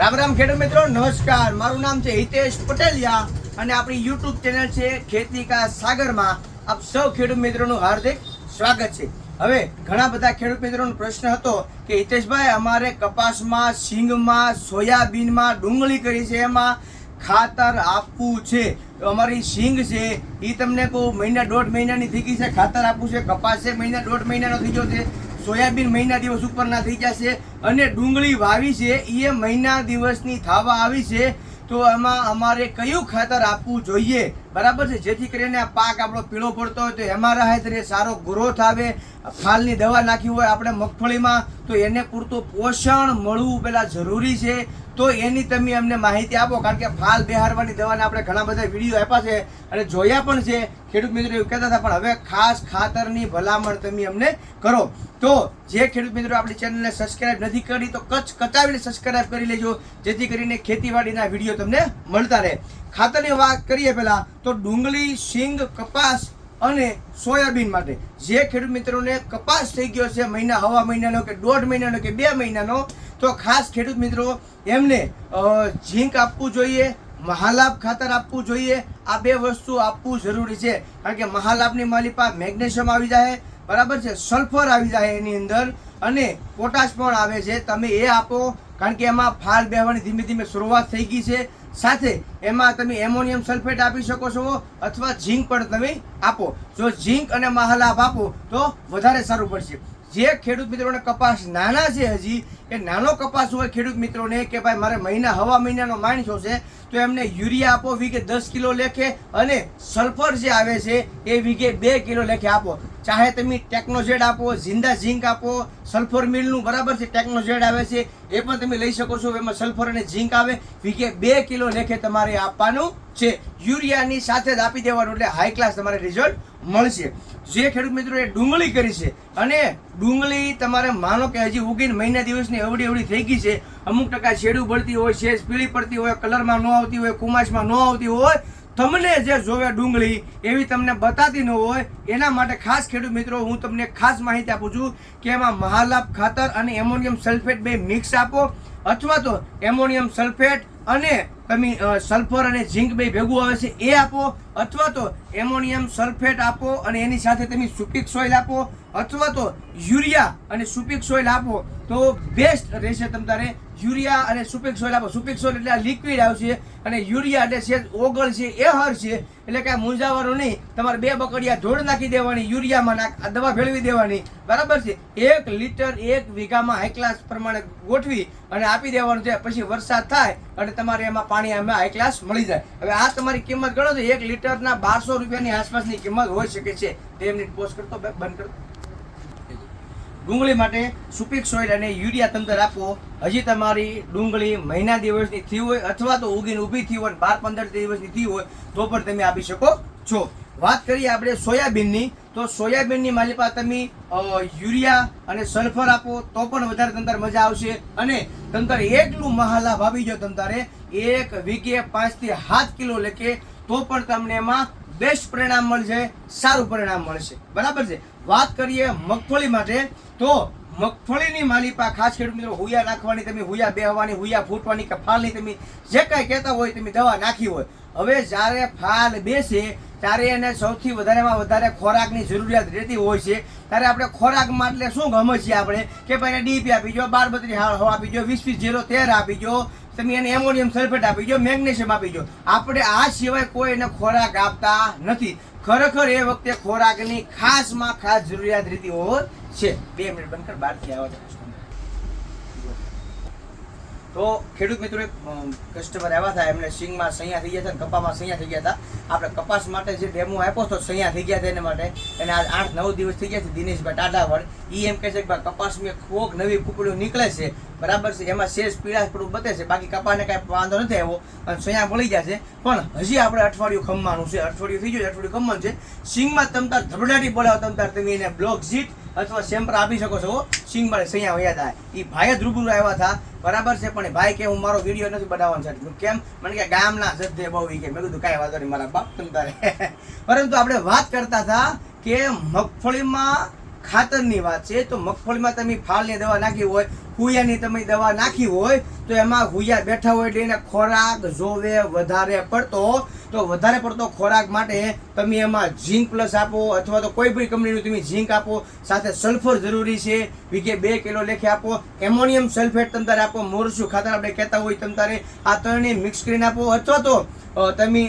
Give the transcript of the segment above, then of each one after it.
રામ રામ ખેડૂત મિત્રો, નમસ્કાર. મારું નામ છે હિતેશ પટેલિયા અને આપણી યુટ્યુબ ચેનલ છે ખેતી કા સાગરમાં. આપ સૌ ખેડૂત મિત્રોનું હાર્દિક સ્વાગત છે. હવે ઘણા બધા ખેડૂત મિત્રોનો પ્રશ્ન હતો કે, હિતેશભાઈ, અમારે કપાસમાં સિંગમાં સોયાબીનમાં ડુંગળી કરી છે, એમાં ખાતર આપવું છે. અમારી સિંગ છે એ તમને કહું મહિના દોઢ મહિનાની થઈ ગઈ છે, ખાતર આપવું છે, કપાસ છે, મહિના દોઢ મહિનાનો થઈ ગયો છે. સોયાબીન મહિના દિવસ ઉપરના થઈ જશે અને ડુંગળી વાવી છે એ મહિના દિવસની થાવા આવી છે. તો એમાં અમારે કયું ખાતર આપવું જોઈએ? બરાબર છે? જેથી કરીને આ પાક આપણો પીળો પડતો હોય તો એમાં રહે તો સારો ગ્રોથ આવે. ફાલની દવા નાખી હોય આપણે મગફળીમાં, તો એને પૂરતું પોષણ મળવું પહેલાં જરૂરી છે. તો એની તમે અમને માહિતી આપો, કારણ કે ફાલ બેહારવાની દવાના આપણે ઘણા બધા વીડિયો આપ્યા છે અને જોયા પણ છે. ખેડૂત મિત્રો એવું કહેતા હતા, પણ હવે ખાસ ખાતરની ભલામણ તમે અમને કરો. તો જે ખેડૂત મિત્રો આપણી ચેનલને સબસ્ક્રાઇબ નથી કરી, તો કચ્છ કચાવીને સબસ્ક્રાઇબ કરી લેજો, જેથી કરીને ખેતીવાડીના વીડિયો તમને મળતા રહે. ખાતરની વાત કરીએ પહેલાં, તો ડુંગળી સિંગ કપાસ અને સોયાબીન માટે જે ખેડૂત મિત્રોને કપાસ થઈ ગયો છે મહિના, હવા મહિનાનો કે દોઢ મહિનાનો કે બે મહિનાનો તો ખાસ ખેડૂત મિત્રો, એમને ઝીંક આપવું જોઈએ, મહાલાભ ખાતર આપવું જોઈએ. આ બે વસ્તુ આપવું જરૂરી છે. કારણ કે મહાલાભની માલિપા મેગ્નેશિયમ આવી જાય બરાબર છે? સલ્ફર આવી જાય એની અંદર અને પોટાશ પણ આવે છે. તમે એ આપો, કારણ કે એમાં ફાલ બેહવાની ધીમે ધીમે શરૂઆત થઈ ગઈ છે. સાથે એમાં તમે એમોનિયમ સલ્ફેટ આપી શકો છો અથવા ઝીંક પણ તમે આપો. જો ઝીંક અને મહાલાભ આપો, તો વધારે સારું પડશે. જે ખેડૂત મિત્રોને કપાસ નાના છે હજી, એ નાનો કપાસ હોય ખેડૂત મિત્રોને કે ભાઈ મારે મહિના, હવા મહિનાનો માણસો છે, તો એમને યુરિયા આપો, વીઘે દસ કિલો લેખે અને સલ્ફર જે આવે છે, એ વીઘે બે કિલો લેખે આપો. ચાહે તમે ટેકનોઝેડ આપો જિંદા ઝીંક આપો, સલ્ફર મિલનું બરાબર છે ટેકનોઝેડ આવે છે, એ પણ તમે લઈ શકો છો, એમાં સલ્ફર અને ઝીંક આવે, વીઘે બે કિલો લેખે તમારે આપવાનું છે. યુરિયાની સાથે જ આપી દેવાનું, એટલે હાઈ ક્લાસ તમારે રિઝલ્ટ મળશે. જે ખેડૂત મિત્રોએ ડુંગળી કરી છે અને ડુંગળી તમારે માનો કે હજી ઉગીને મહિના દિવસની અવડી અવડી થઈ ગઈ છે. અમુક ટકા શેડું પડતી હોય શેષ પીળી પડતી હોય, કલરમાં ન આવતી હોય, કુમાશમાં ન આવતી હોય, તમને જે જોવે ડુંગળી એવી તમને બતાતી ન હોય, એના માટે ખાસ ખેડૂત મિત્રો હું તમને ખાસ માહિતી આપું છું કે એમાં મહાલાભ ખાતર અને એમોનિયમ સલ્ફેટ બે મિક્સ આપો, અથવા તો એમોનિયમ સલ્ફેટ અને તમે સલ્ફર અને ઝીંક બે ભેગું આવે છે એ આપો અથવા તો એમોનિયમ સલ્ફેટ આપો અને એની સાથે તમે સુપિક સોઇલ આપો, અથવા તો યુરિયા અને સુપિક સોઇલ આપો, તો બેસ્ટ રહેશે તમ તારે યુરિયા અને સુપિક સોઇલ આપો. સુપિક સોઇલ એટલે લિક્વિડ આવશે અને યુરિયા એટલે છે ઓગળ છે, એ હર છે, એટલે કાંઈ મૂંઝાવાનું નહીં. તમારે બે બકડિયા ધોળ નાખી દેવાની, યુરિયામાં નાખ દવા ભેળવી દેવાની. બરાબર છે? એક લીટર એક વીઘામાં હાઈ ક્લાસ પ્રમાણે ગોઠવી અને આપી દેવાનું છે. પછી વરસાદ થાય અને તમારે એમાં પાણી એમાં હાઈ ક્લાસ મળી જાય. હવે આ તમારી કિંમત ગણો તો એક લીટરના બારસો રૂપિયાની આસપાસની કિંમત હોઈ શકે છે. બે મિનિટ પોસ્ટ કરતો બંધ કરતો. ડુંગળી માટે સુપીક સોઇલ અને યુરિયા તંત્ર આપો. હજી તમારી ડુંગળી મહિના દિવસની થઈ હોય અથવા તો ઉગીને ઊભી થઈ હોય, બાર પંદર દિવસની થઈ હોય, તો પણ તમે આપી શકો છો. વાત કરીએ આપણે સોયાબીનની, તો સોયાબીનની માલિપા તમે યુરિયા અને સલ્ફર આપો, તો પણ વધારે તંતર મજા આવશે. અને તંતર એટલું મહાલાભ આવી જો તંતારે, એક વીઘે પાંચથી સાત કિલો લેખે તો પણ તમને એમાં બેસ્ટ પરિણામ મળશે, સારું પરિણામ મળશે. બરાબર છે? વાત કરીએ મગફળી માટે, તો મગફળીની માલિપા ખાસ ખેડૂત મિત્રો હુયા નાખવાની, તમે હુયા બેહવાની, હુયા ફૂટવાની કે ફાલની તમે જે કાંઈ કહેતા હોય તમે દવા નાખી હોય. હવે જ્યારે ફાલ બેસે, ત્યારે એને સૌથી વધારેમાં વધારે ખોરાકની જરૂરિયાત રહેતી હોય છે. ત્યારે આપણે ખોરાકમાં એટલે શું ગમે છે આપણે? કે ભાઈ એને ડીપી આપી જો બાર બત્રીસ આપી જો વીસ વીસ જીરો તેર આપી જો તમે એને એમોનિયમ સલ્ફેટ આપી દો મેગ્નેશિયમ આપી દો આપણે આ સિવાય કોઈ એને ખોરાક આપતા નથી. ખરેખર એ વખતે ખોરાકની ખાસમાં ખાસ જરૂરિયાત રહેતી હોય છે. બે મિનિટ બંધ કર, બહારથી આવે તો ખેડૂત મિત્રો એક કસ્ટમર આવ્યા હતા એમને સિંગમાં સૈયા થઈ ગયા હતા અને કપામાં સૈયા થઈ ગયા હતા. આપણે કપાસ માટે જે ડેમો આપ્યો હતો, સૈયા થઈ ગયા હતા એના માટે. એને આજ આઠ નવ દિવસ થઈ ગયા છે દિનેશભાઈ ટાટાવડ એ એમ કહે છે કે ભાઈ કપાસમાં ખોક નવી કુકડીઓ નીકળે છે. બરાબર છે, એમાં શેષ પીળાશ થોડું બતે છે. બાકી કપાને કાંઈ વાંધો નથી આવ્યો. અને સૈયા મળી ગયા છે. પણ હજી આપણે અઠવાડિયું ખમવાનું છે. અઠવાડિયું થઈ ગયું અઠવાડિયું ખમવાનું છે. સિંગમાં તમતાર ધબડાટી બોલાવો તમતાર તમે એને બ્લોક ઝીટ અથવા સેમ્પલ આપી શકો છો. સિંગ મળે સૈયા વયા થાય. એ ભાઈ જ રૂબરૂ આવ્યા હતા. બરાબર છે, પણ ભાઈ કે, હું મારો વીડિયો નથી બનાવવાનો છે કેમ? મને કે, ગામના સદ્ધે બહુ કે. મેં કીધું, કાંઈ વાંધો નહીં, મારા બાપ તમ તારે. પરંતુ આપણે વાત કરતા હતા કે મગફળીમાં ખાતરની વાત છે. તો મગફળીમાં તમે ફાલની દવા નાખી હોય, કુયાની તમે દવા નાખી હોય તો એમાં હુયા બેઠા હોય એટલે એને ખોરાક જોવે વધારે પડતો. તો વધારે પડતો ખોરાક માટે તમે એમાં ઝીંક પ્લસ આપો અથવા તો કોઈ પણ કંપનીનું તમે ઝીંક આપો. સાથે સલ્ફર જરૂરી છે. વીઘે બે કિલો લેખે આપો. એમોનિયમ સલ્ફેટ તમતારે આપો. મોરસું ખાતર આપણે કહેતા હોય તમતારે આ ત્રણેય મિક્સ કરીને આપો. અથવા તો તમે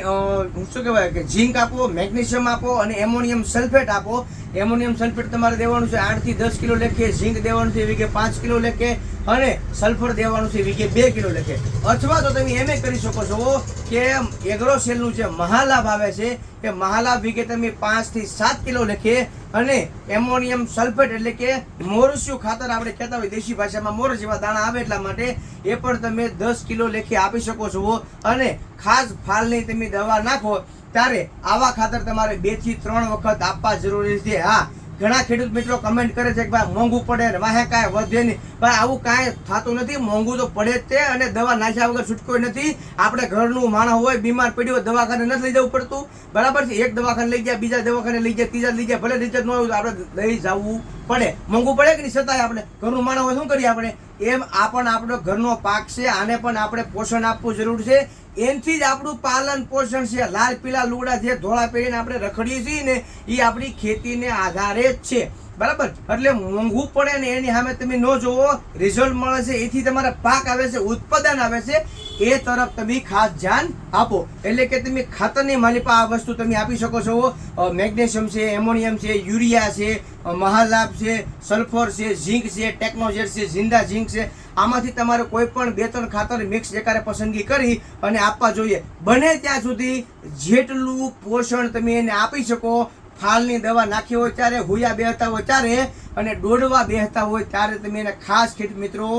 શું કહેવાય કે ઝીંક આપો, મેગ્નેશિયમ આપો અને એમોનિયમ સલ્ફેટ આપો. એમોનિયમ સલ્ફેટ તમારે દેવાનું છે આઠથી દસ કિલો લેખે, ઝીંક દેવાનું છે વીઘે પાંચ કિલો લેખે. અને સલ્ફર દેવાનું છે વીઘે બે કિલો લખે. અથવા તો તમે એમ કરી શકો છો કે એગ્રોસેલનું જે મહાલાભ આવે છે, એ મહાલાભ વીઘે તમે પાંચથી સાત કિલો લખે અને એમોનિયમ સલ્ફેટ એટલે કે મોરસિયું ખાતર આપણે કહેતા હોય દેશી ભાષામાં, મોર જેવા દાણા આવે એટલા માટે એ પણ તમે દસ કિલો લેખે આપી શકો છો. અને ખાસ ફાલની તમે દવા નાખો, ત્યારે આવા ખાતર તમારે બેથી ત્રણ વખત આપવા જરૂરી છે. હા ઘણા ખેડૂત મિત્રો કમેન્ટ કરે છે કે ભાઈ મોંઘું પડે ને વાહે કાંઈ વધે નહીં. ભાઈ આવું કાંઈ થતું નથી. મોંઘું તો પડે જ તે અને દવા નાખ્યા વગર છૂટકો નથી. આપણે ઘરનું માણસ હોય, બીમાર પડ્યું હોય, દવાખાને નથી લઈ જવું પડતું. બરાબર છે? એક દવાખાને લઈ ગયા, બીજા દવાખાને લઈ ગયા, ત્રીજા લઈ ગયા, ભલે રિઝલ્ટ ન હોય આપણે લઈ જવું પડે. મોંઘું પડે કે નહીં છતાંય આપણે? ઘરનું માણસ હોય, શું કરીએ આપણે? એમ આ પણ આપણો ઘરનો પાક છે. આને પણ આપણે પોષણ આપવું જરૂર છે. એનથી જ આપણું પાલન પોષણ છે. લાલ પીલા લુગડા જે ધોળા પહેરીને આપણે રખડીએ છીએ ને એ આપણી ખેતીને આધારે જ છે. બરાબર? એટલે મોંઘું પડે ને એની સામે તમે ન જોવો રિઝલ્ટ મળે છે. એથી તમારા પાક આવે છે, ઉત્પાદન આવે છે. એ તરફ તમે ખાસ ધ્યાન આપો. એટલે કે તમે ખાતરની માલિપા આ વસ્તુ તમે આપી શકો છો. મેગ્નેશિયમ છે, એમોનિયમ છે, યુરિયા છે મહાલાભ છે, સલ્ફર છે, ઝીંક છે, ટેકનોજેટ છે જિંદા ઝીંક છે. આમાંથી તમારે કોઈ પણ બે ત્રણ ખાતર મિક્સ એકારે પસંદગી કરી અને આપવા જોઈએ. બને ત્યાં સુધી જેટલું પોષણ તમે એને આપી શકો, ફાલની દવા નાખી હોય ત્યારે, હુયા બેહતા હોય ત્યારે અને દોડવા બેહતા હોય ત્યારે તમે એને ખાસ ખેડૂત મિત્રો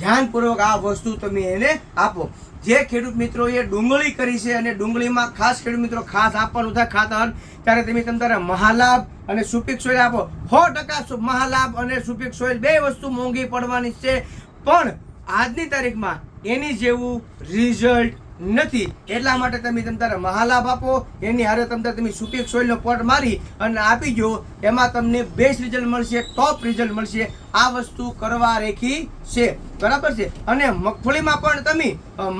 ધ્યાનપૂર્વક આ વસ્તુ તમે એને આપો. જે ખેડૂત મિત્રોએ ડુંગળી કરી છે અને ડુંગળીમાં ખાસ ખેડૂત મિત્રો ખાસ આપવાનું થાય ખાતર, ત્યારે તમે તમ મહાલાભ અને સુપીક સોઈલ આપો. સો ટકા મહાલાભ અને સુપીક સોઈલ બે વસ્તુ મોંઘી પડવાની છે. પણ આજની તારીખમાં એની જેવું રિઝલ્ટ નથી. એટલા માટે તમે તમ તારે મહાલાભ આપો, એની હારે તમ તમે સુપીક સોઇલનો પોટ મારી અને આપી જો એમાં તમને બેસ્ટ રિઝલ્ટ મળશે ટોપ રિઝલ્ટ મળશે. આ વસ્તુ કરવા રેખી છે. બરાબર છે. અને મગફળીમાં પણ તમે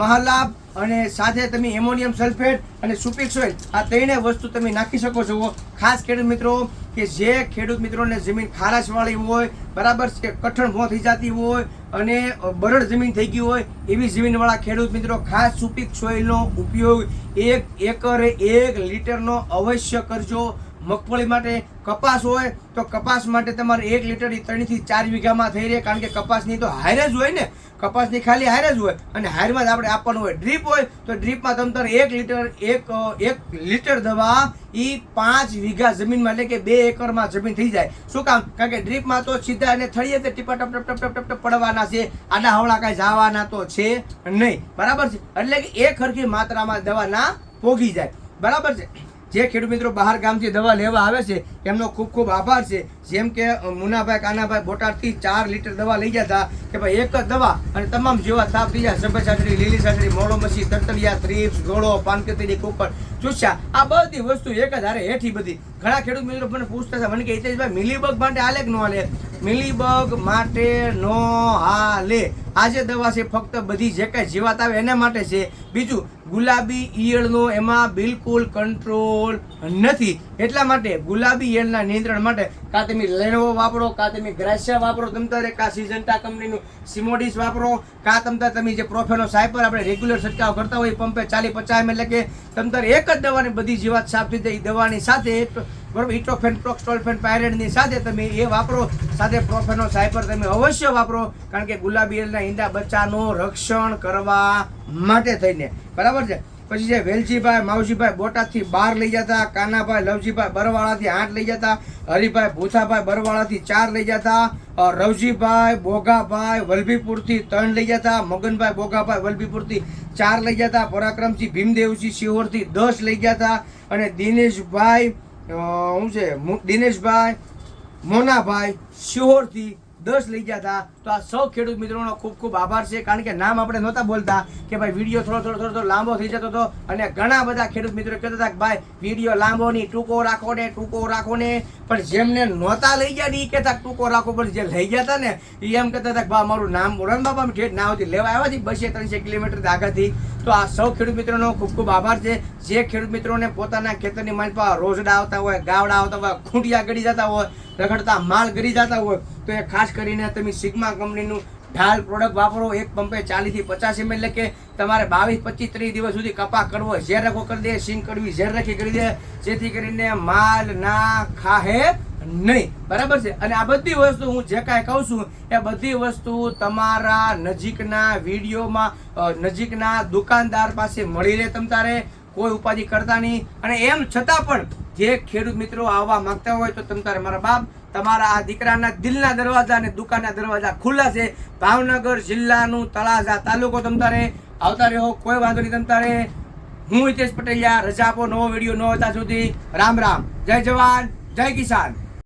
મહાલાભ અને સાથે તમે એમોનિયમ સલ્ફેટ અને સુપિક સોઇલ, આ ત્રણેય વસ્તુ તમે નાખી શકો છો. ખાસ ખેડૂત મિત્રો, કે જે ખેડૂત મિત્રોને જમીન ખારાશવાળી હોય, બરાબર છે, કઠણ ભો થઈ જતી હોય, અને બરડ જમીન થઈ ગઈ હોય, એવી જમીનવાળા ખેડૂત મિત્રો, ખાસ સુપિક સોઇલનો ઉપયોગ એક એકરે એક લીટરનો અવશ્ય કરજો. મગફળી માટે કપાસ હોય તો કપાસ માટે તમારે એક લીટર ત્રણથી ચાર વીઘામાં થઈ રહે, કારણ કે કપાસની તો હારે જ હોય ને. કપાસની ખાલી હારે જ હોય અને હારમાં જ આપણે આપવાનું હોય. ડ્રીપ હોય તો ડ્રીપમાં તમ તારે એક લીટર, એક એક લીટર દવા એ પાંચ વીઘા જમીનમાં, એટલે કે બે એકરમાં જમીન થઈ જાય. શું કામ? કારણ કે ડ્રીપમાં તો સીધા અને થળીએ તે ટીપા ટપ ટપ ટપ ટપ ટપ પડવાના છે. આડા હવળા કાંઈ જવાના તો છે નહીં. બરાબર છે? એટલે કે એક હરખી માત્રામાં દવા ના પોગી જાય. બરાબર છે? જે ખેડૂત મિત્રો બહાર ગામથી દવા લેવા આવે છે, એમનો ખૂબ ખૂબ આભાર છે. જેમ કે મુનાભાઈ, કાનાભાઈ બોટાદથી ચાર લીટર દવા લઈ ગયા હતા કે ભાઈ એક જ દવા અને તમામ જેવા તાપ થઈ ગયા સફેદ સાંકડી લીલી સાંકડી મોડો મસી, તરતરિયા, ત્રીપ્સ, ગોળો, પાનકતરી, કુકર, ચૂસ્યા. આ બધી વસ્તુ એક જ હારે હેઠી બધી. ઘણા ખેડૂત મિત્રો મને પૂછતા હતા, મને કે, હિતેશભાઈ, મિલીબગ માટે આલે કે ન આલે મિલીબગ માટે નો હાલે. આ જે દવા છે, ફક્ત બધી જે કાંઈ જીવાત આવે એના માટે છે. બીજું ગુલાબી ઈયળનો એમાં બિલકુલ કંટ્રોલ નથી. એટલા માટે ગુલાબી ઈયળના નિયંત્રણ માટે કાં તમે લેનોવો વાપરો, કાં તમે ગ્રાસિયા વાપરો, તમ તારે કાં સિઝન્ટા કંપનીનું સિમોડિસ વાપરો, કાં તમ તારે તમે જે પ્રોફેનો સાયપર આપણે રેગ્યુલર છંટકાવ કરતા હોય પંપે ચાલી પચાસ એટલે કે તમતારે એક જ દવાની બધી જીવાત સાફ થઈ જાય. દવાની સાથે બરોબર? ઇટોફેન પ્રોક્સ્ટોલફેન પાયરેડની સાથે તમે એ વાપરો. સાથે પ્રોફેનો સાયપર તમે અવશ્ય વાપરો, કારણ કે ગુલાબી ઈયળના ઈંડા બચ્ચાનું રક્ષણ કરવા માટે થઈને. બરાબર છે? પછી જે વેલજીભાઈ, માવજીભાઈ બોટાદથી બાર લઈ જતા, કાનાભાઈ, લવજીભાઈ બરવાળાથી આઠ લઈ જતા, હરિભાઈ ભૂથાભાઈ બરવાળાથી ચાર લઈ જતા રવજીભાઈ બોગાભાઈ વલભીપુરથી ત્રણ લઈ જતા, મગનભાઈ બોગાભાઈ વલભીપુરથી ચાર લઈ જતા પરાક્રમસિંહ ભીમદેવસિંહ શિહોરથી દસ લઈ જતા અને દિનેશભાઈ શું છે દિનેશભાઈ, મોનાભાઈ, શિહોરથી દસ લઈ ગયા હતા તો આ સૌ ખેડૂત મિત્રોનો ખૂબ ખૂબ આભાર છે, કારણ કે નામ આપણે નહોતા બોલતા કે ભાઈ વીડિયો થોડો થોડો થોડો લાંબો થઈ જતો હતો અને ઘણા બધા ખેડૂત મિત્રો કહેતા હતા કે ભાઈ વીડિયો લાંબો નહીં, ટૂંકો રાખો ને, ટૂંકો રાખો ને. પણ જેમને નહોતા લઈ ગયા ને એ કહેતા ટૂંકો રાખો, પણ જે લઈ ગયા હતા ને એ એમ કહેતા હતા કે ભાઈ મારું નામ બોલો ને બાપા ઠેઠ ના લેવા આવ્યા હતી બસે ત્રણસો કિલોમીટર આગળથી તો આ સૌ ખેડૂત મિત્રોનો ખૂબ ખૂબ આભાર છે. જે ખેડૂત મિત્રોને પોતાના ખેતરની માલપા રોજડા આવતા હોય, ગાવડા આવતા હોય, ખૂંટિયા ગળી જતા હોય, રખડતા માલ ગળી જતા હોય, તો એ ખાસ કરીને તમે સિગ્મા કંપનીનું ઢાલ પ્રોડક્ટ વાપરો. એક પંપે ચાલીસથી પચાસ એમ એટલે કે તમારે બાવીસ, પચીસ, ત્રીસ દિવસ સુધી કપા કરવો, ઝેર રખો કરી દે, સિંગ કરવી, ઝેર રખી, કરી દે. જેથી કરીને માલ ના ખાહે નહીં. બરાબર છે? અને આ બધી વસ્તુ હું જે કાંઈ કહું છું, એ બધી વસ્તુ તમારા નજીકના વિડીયોમાં નજીકના દુકાનદાર પાસે મળી રહે તમ તારે, કોઈ ઉપાધિ કરતા નહીં. અને એમ છતાં પણ જે ખેડૂત મિત્રો આવવા માંગતા હોય તો તમ તારે મારા બાપ, તમારા આ દીકરાના દિલના દરવાજા અને દુકાનના દરવાજા ખુલ્લા છે. ભાવનગર જિલ્લાનું તળાજા તાલુકો તમ તારે, આવતા રહો, કોઈ વાંધો નહીં તમ તારે. હું હિતેશ પટેલિયા, રજા આપો, નવો વીડિયો નવો હતા સુધી. રામ રામ. જય જવાન, જય કિસાન.